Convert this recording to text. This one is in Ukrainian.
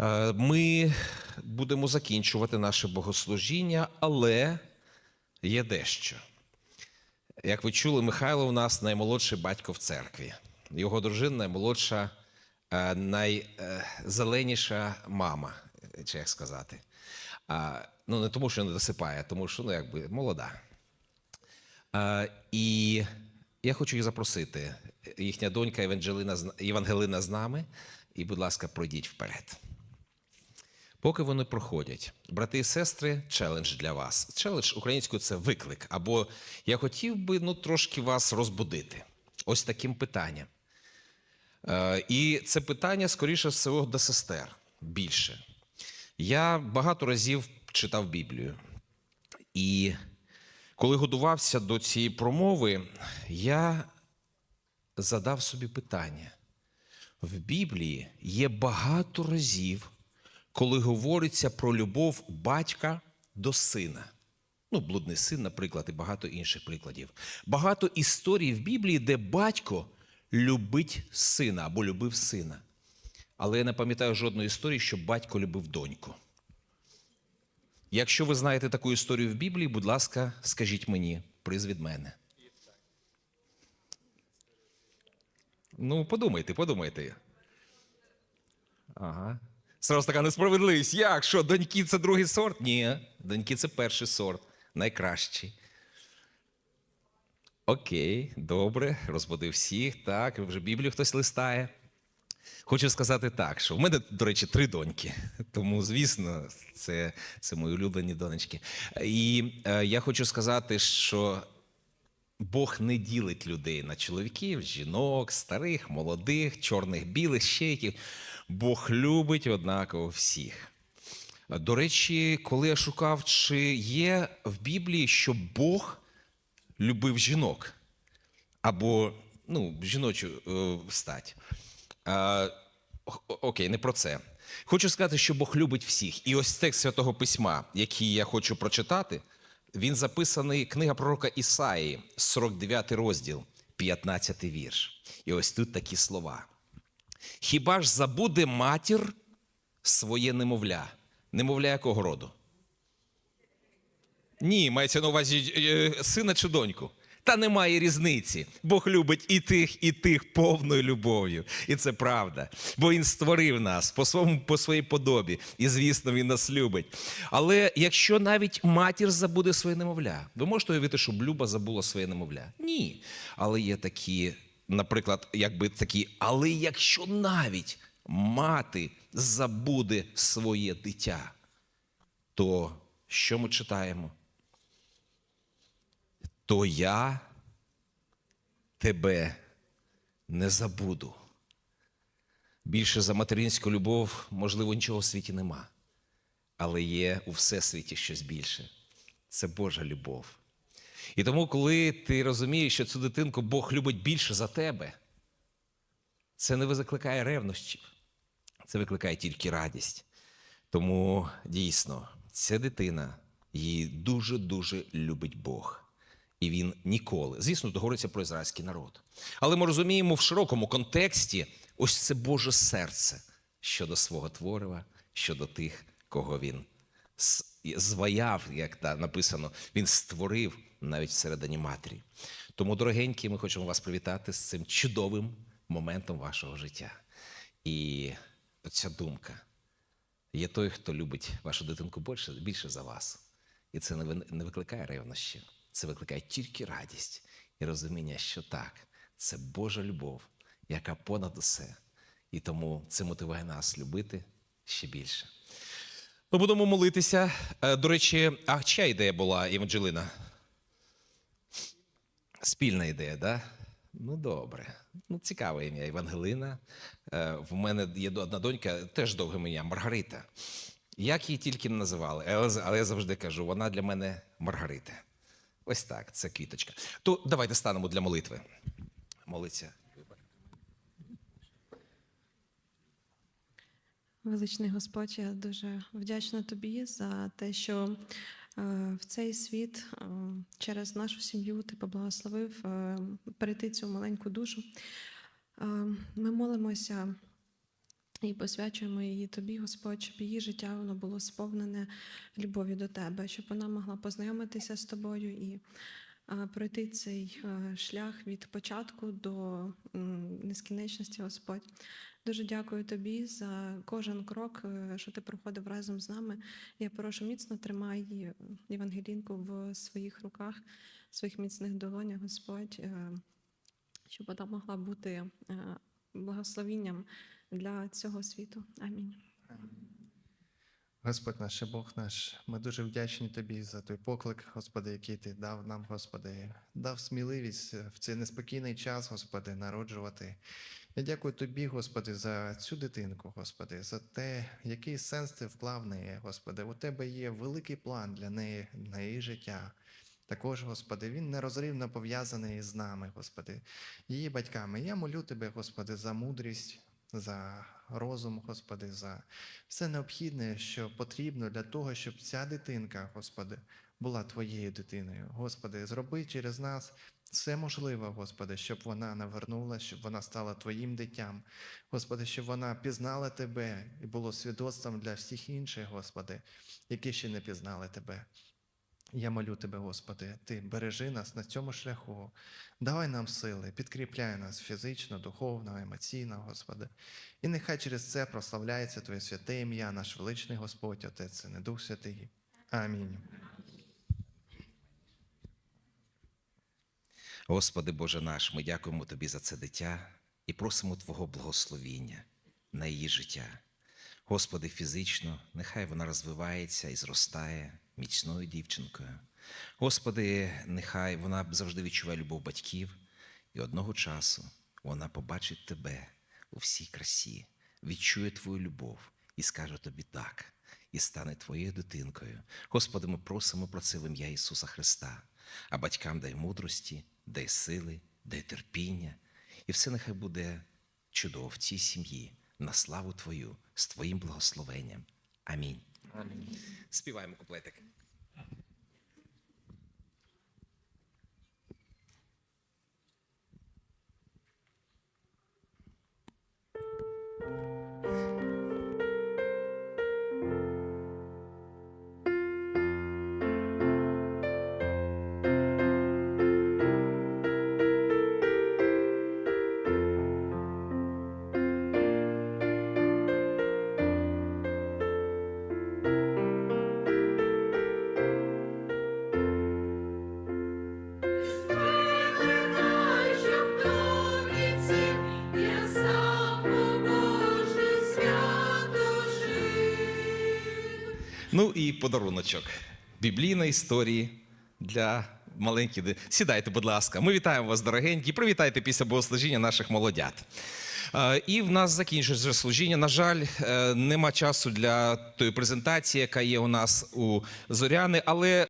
Е, Ми будемо закінчувати наше богослужіння, але є дещо. Як ви чули, Михайло у нас наймолодший батько в церкві. Його дружина наймолодша, е, найзеленіша мама, чи як сказати. Ну, не тому, що не досипає, а тому що ну, якби молода. І я хочу їх запросити. Їхня донька Євангелина з нами. І, будь ласка, пройдіть вперед. Поки вони проходять, брати і сестри, челендж для вас. Челендж українською це виклик. Або я хотів би ну, трошки вас розбудити. Ось таким питанням. Е, і це питання, скоріше всього, до сестер більше. Я багато разів читав Біблію. І коли готувався до цієї промови, я задав собі питання. В Біблії є багато разів, коли говориться про любов батька до сина. Ну, блудний син, наприклад, і багато інших прикладів. Багато історій в Біблії, де батько любить сина або любив сина. Але я не пам'ятаю жодної історії, щоб батько любив доньку. Якщо ви знаєте таку історію в Біблії, будь ласка, скажіть мені, приз від мене. Ну, подумайте, подумайте. Ага. Сразу така несправедливість. Як? Що, доньки це другий сорт? Ні, доньки це перший сорт, найкращий. Окей, добре, розбудив всіх. Так, вже Біблію хтось листає. Хочу сказати так, що в мене, до речі, три доньки. Тому, звісно, це, це мої улюблені донечки. І е, я хочу сказати, що Бог не ділить людей на чоловіків, жінок, старих, молодих, чорних, білих, ще яких. Бог любить однаково всіх. До речі, коли я шукав, чи є в Біблії, що Бог любив жінок або ну, жіночу е, стать. О- окей, не про це. Хочу сказати, що Бог любить всіх. І ось текст Святого Письма, який я хочу прочитати, він записаний книга пророка Ісаї, 49 розділ, 15 вірш. І ось тут такі слова. Хіба ж забуде матір своє немовля? Немовля якого роду? Ні, мається на увазі е, сина чи доньку. Та немає різниці. Бог любить і тих, і тих повною любов'ю. І це правда. Бо Він створив нас по своєму по своїй подобі. І, звісно, він нас любить. Але якщо навіть матір забуде своє немовля, ви можете уявити, щоб Люба забула своє немовля? Ні. Але є такі, наприклад, якби такі, але якщо навіть мати забуде своє дитя, то що ми читаємо? То я тебе не забуду. Більше за материнську любов, можливо, нічого в світі нема. Але є у всесвіті щось більше. Це Божа любов. І тому, коли ти розумієш, що цю дитинку Бог любить більше за тебе, це не викликає ревнощів, це викликає тільки радість. Тому дійсно, ця дитина її дуже-дуже любить Бог. І він ніколи, звісно, тут говориться про ізраїльський народ. Але ми розуміємо в широкому контексті ось це Боже серце щодо свого творива, щодо тих, кого він зваяв, як та написано, він створив навіть всередині матері. Тому, дорогенькі, ми хочемо вас привітати з цим чудовим моментом вашого життя. І ця думка. Є той, хто любить вашу дитинку більше, більше за вас. І це не, викликає ревнощі, це викликає тільки радість і розуміння, що так, це Божа любов, яка понад усе. І тому це мотивує нас любити ще більше. Ми будемо молитися. Е, До речі, а чия ідея була, Єванджелина? Спільна ідея, да? Ну, добре. Ну, цікаве ім'я Євангелина. Е, В мене є одна донька, теж довге ім'я Маргарита. Як її тільки не називали, але я завжди кажу, вона для мене Маргарита. Ось так, це квіточка. То давайте станемо для молитви. Молиться. Величний Господь, я дуже вдячна тобі за те, що е, в цей світ е, через нашу сім'ю ти поблагословив е, перейти цю маленьку душу. Ми молимося І посвячуємо її тобі, Господь, щоб її життя воно було сповнене любов'ю до тебе, щоб вона могла познайомитися з тобою і пройти цей шлях від початку до нескінченності, Господь. Дуже дякую тобі за кожен крок, е, що ти проходив разом з нами. Я прошу міцно тримай е, Євангелінку в своїх руках, в своїх міцних долонях, Господь, е, щоб вона могла бути благословінням для цього світу. Амінь. Господь наш Бог наш, ми дуже вдячні Тобі за той поклик, Господи, який Ти дав нам, Господи, дав сміливість в цей неспокійний час, Господи, народжувати. Я дякую Тобі, Господи, за цю дитинку, Господи, за те, який сенс ти вклав неї, Господи. У Тебе є великий план для неї, на її життя. Також, Господи, він нерозривно пов'язаний з нами, Господи, її батьками. Я молю Тебе, Господи, за мудрість, за розум, Господи, за все необхідне, що потрібно для того, щоб ця дитинка, Господи, була Твоєю дитиною. Господи, зроби через нас все можливе, Господи, щоб вона навернулася, щоб вона стала Твоїм дитям. Господи, щоб вона пізнала Тебе і було свідоцтвом для всіх інших, Господи, які ще не пізнали Тебе. Я молю Тебе, Господи, Ти бережи нас на цьому шляху. Давай нам сили, підкріпляй нас фізично, духовно, емоційно, Господи. І нехай через це прославляється Твоє святе ім'я, наш величний Господь, Отець, не Дух Святий. Амінь. Господи Боже наш, ми дякуємо Тобі за це дитя і просимо Твого благословіння на її життя. Господи, фізично, нехай вона розвивається і зростає міцною дівчинкою. Господи, нехай вона завжди відчуває любов батьків, і одного часу вона побачить Тебе у всій красі, відчує Твою любов і скаже тобі так, і стане Твоєю дитинкою. Господи, ми просимо про це в ім'я Ісуса Христа, а батькам дай мудрості, дай сили, дай терпіння, і все нехай буде чудово в цій сім'ї, на славу Твою, з Твоїм благословенням. Амінь. Співаємо куплетик. Ну і подаруночок. Біблійної історії для маленьких. Сідайте, будь ласка. Ми вітаємо вас, дорогенькі. Привітайте після богослужіння наших молодят. Е, І в нас закінчується служіння. На жаль, е, нема часу для тої презентації, яка є у нас у Зоряни, але